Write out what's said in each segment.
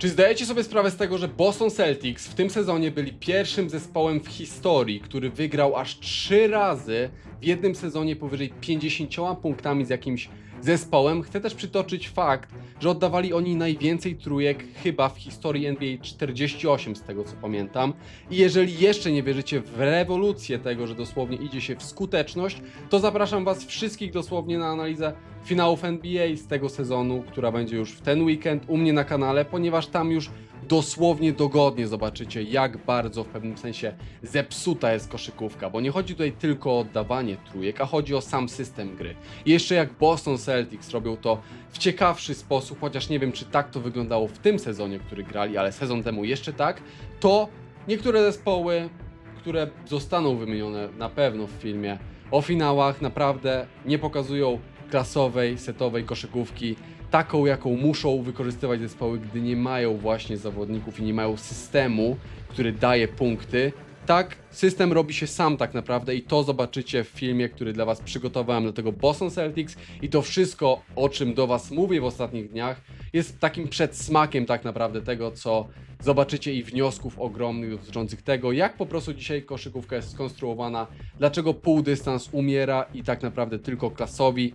Czy zdajecie sobie sprawę z tego, że Boston Celtics w tym sezonie byli pierwszym zespołem w historii, który wygrał aż trzy razy w jednym sezonie powyżej 50 punktami z jakimś zespołem? Chcę też przytoczyć fakt, że oddawali oni najwięcej trójek chyba w historii NBA 48 z tego co pamiętam. I jeżeli jeszcze nie wierzycie w rewolucję tego, że dosłownie idzie się w skuteczność, to zapraszam Was wszystkich dosłownie na analizę finałów NBA z tego sezonu, która będzie już w ten weekend u mnie na kanale, ponieważ tam już dosłownie dogodnie zobaczycie, jak bardzo w pewnym sensie zepsuta jest koszykówka, bo nie chodzi tutaj tylko o oddawanie trójek, a chodzi o sam system gry. I jeszcze jak Boston Celtics robią to w ciekawszy sposób, chociaż nie wiem, czy tak to wyglądało w tym sezonie, który grali, ale sezon temu jeszcze tak, to niektóre zespoły, które zostaną wymienione na pewno w filmie o finałach, naprawdę nie pokazują klasowej, setowej koszykówki, taką jaką muszą wykorzystywać zespoły, gdy nie mają właśnie zawodników i nie mają systemu, który daje punkty. Tak, system robi się sam tak naprawdę i to zobaczycie w filmie, który dla Was przygotowałem do tego Boston Celtics i to wszystko, o czym do Was mówię w ostatnich dniach, jest takim przedsmakiem tak naprawdę tego, co zobaczycie i wniosków ogromnych dotyczących tego, jak po prostu dzisiaj koszykówka jest skonstruowana, dlaczego półdystans umiera i tak naprawdę tylko klasowi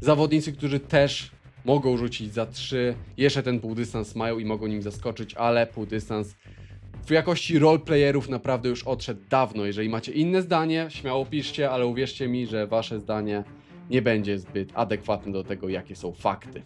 zawodnicy, którzy też mogą rzucić za 3, jeszcze ten półdystans mają i mogą nim zaskoczyć, ale półdystans w jakości roleplayerów naprawdę już odszedł dawno. Jeżeli macie inne zdanie, śmiało piszcie, ale uwierzcie mi, że wasze zdanie nie będzie zbyt adekwatne do tego, jakie są fakty.